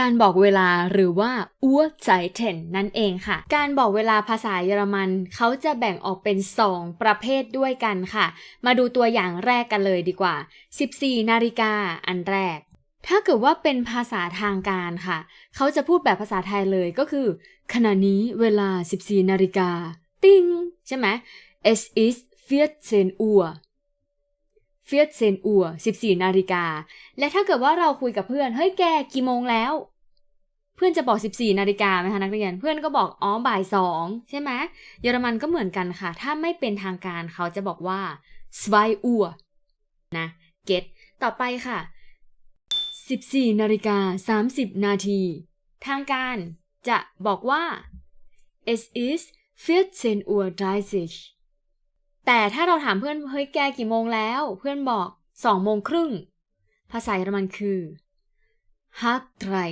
การบอกเวลาหรือว่า Uhrzeiten นั่นเองค่ะ การบอกเวลาภาษาเยอรมันเขาจะแบ่งออกเป็น 2 ประเภทด้วยกันค่ะ มาดูตัวอย่างแรกกันเลยดีกว่า 14 นาฬิกาอันแรก ถ้าเกิดว่าเป็นภาษาทางการค่ะ เขาจะพูดแบบภาษาไทยเลยก็คือ ขณะนี้เวลา 14 นาฬิกา ติ้งใช่ไหม es ist 14 Uhr 14 Uhr 14 นาฬิกา และถ้าเกิดว่าเราคุยกับเพื่อน เฮ้ยแกกี่โมงแล้ว พื่อนจะบอก 14 นาฬิกาไหมคะนักเรียน เพื่อนก็บอกอ๋อบ่ายสองใช่ไหมเยอรมันก็เหมือนกันค่ะ ถ้าไม่เป็นทางการเขาจะบอกว่า2 Uhr นะ เก็ตต่อไปค่ะ 14 นาฬิกา 30 นาที ทางการจะบอกว่า es ist 14 Uhr 30แต่ถ้าเราถามเพื่อนเฮ้ยแกกี่โมงแล้ว เพื่อนบอก2โมงครึ่ง ภาษาเยอรมันคือ halb drei